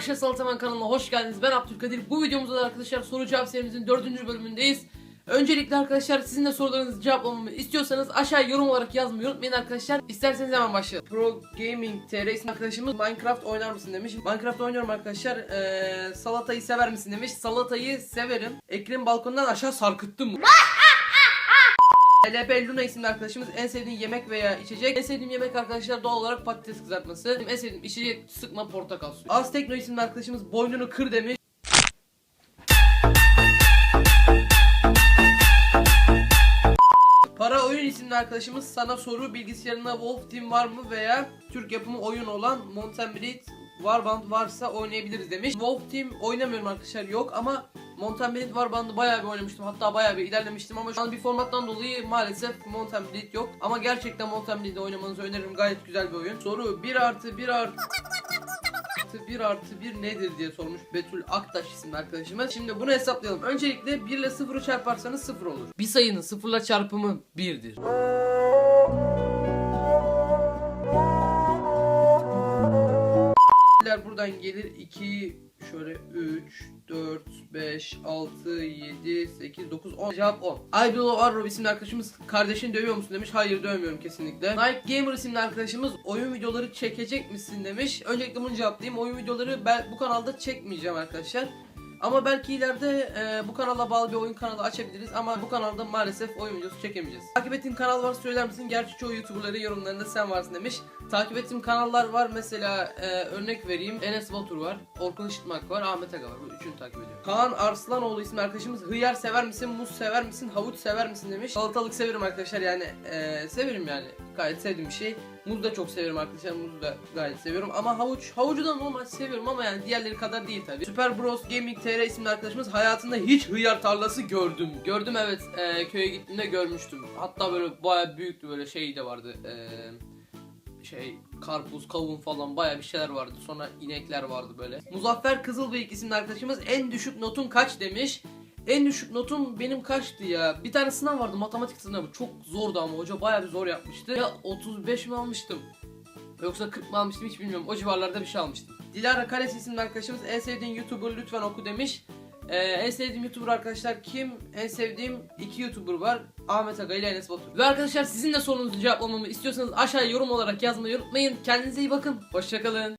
Arkadaşlar Salataman kanalına hoş geldiniz. Ben Abdülkadir. Bu videomuzda da arkadaşlar soru cevap serimizin dördüncü bölümündeyiz. Öncelikle arkadaşlar sizin de sorularınızı cevaplamamı istiyorsanız aşağıya yorum olarak yazmayı unutmayın arkadaşlar. İsterseniz hemen başlayalım. Pro Gaming TR arkadaşımız Minecraft oynar mısın demiş. Minecraft oynuyorum arkadaşlar. Ee, salatayı sever misin demiş. Salatayı severim. Ekrem balkondan aşağı sarkıttım. LP Luna isimli arkadaşımız en sevdiğin yemek veya içecek. En sevdiğim yemek arkadaşlar doğal olarak patates kızartması. En sevdiğim içecek sıkma portakal suyu. Az Tekno isimli arkadaşımız boynunu kır demiş. Para Oyun isimli arkadaşımız sana soru bilgisayarında Wolf Team var mı veya Türk yapımı oyun olan Mountain Blade Warband varsa oynayabiliriz demiş. Wolf Team oynamıyorum arkadaşlar yok ama Mountain Blade Warband'ı bayağı bir oynamıştım hatta bayağı bir ilerlemiştim ama şu an bir formattan dolayı maalesef Mountain Blade yok. Ama gerçekten Mountain Blade'i oynamanızı öneririm gayet güzel bir oyun. Soru 1 artı 1 artı artı 1 artı 1 nedir diye sormuş Betül Aktaş isimli arkadaşımız. Şimdi bunu hesaplayalım. Öncelikle 1 ile 0'ı çarparsanız 0 olur. Bir sayının 0 ile çarpımı 1'dir. buradan gelir 2 şöyle 3 4 5 6 7 8 9 10 cevap 10. Idol Arrow isimli arkadaşımız kardeşini dövüyor musun demiş. Hayır dövmüyorum kesinlikle. Nike Gamer isimli arkadaşımız oyun videoları çekecek misin demiş. Öncelikle bunu cevaplayayım. Oyun videoları ben bu kanalda çekmeyeceğim arkadaşlar. Ama belki ileride e, bu kanala bağlı bir oyun kanalı açabiliriz ama bu kanalda maalesef oyun videosu çekemeyeceğiz. Takip ettiğin kanal var söyler misin? Gerçi çoğu YouTuber'ları yorumlarında sen varsın demiş. Takip ettiğim kanallar var mesela e, örnek vereyim. Enes Batur var, Orkun Işıtmak var, Ahmet Aga var. Bu üçünü takip ediyorum. Kaan Arslanoğlu isimli arkadaşımız hıyar sever misin, muz sever misin, havuç sever misin demiş. Salatalık severim arkadaşlar yani e, severim yani. Gayet sevdiğim bir şey. Muz da çok severim arkadaşlar. Muzu da gayet seviyorum. Ama havuç, havucu da normal seviyorum ama yani diğerleri kadar değil tabii. Super Bros Gaming TR isimli arkadaşımız hayatında hiç hıyar tarlası gördüm. Gördüm evet. E, köye gittiğimde görmüştüm. Hatta böyle baya büyüktü böyle şey de vardı. Eee şey karpuz, kavun falan baya bir şeyler vardı. Sonra inekler vardı böyle. Muzaffer Kızılbıyık isimli arkadaşımız en düşük notun kaç demiş. En düşük notum benim kaçtı ya? Bir tane sınav vardı matematik sınavı. Çok zordu ama hoca baya bir zor yapmıştı. Ya 35 mi almıştım? Yoksa 40 mı almıştım hiç bilmiyorum. O civarlarda bir şey almıştım. Dilara Kales isimli arkadaşımız en sevdiğin YouTuber lütfen oku demiş. Ee, en sevdiğim YouTuber arkadaşlar kim? En sevdiğim iki YouTuber var. Ahmet Aga ile Enes Batur. Ve arkadaşlar sizin de sorunuzu cevaplamamı istiyorsanız aşağıya yorum olarak yazmayı unutmayın. Kendinize iyi bakın. Hoşçakalın.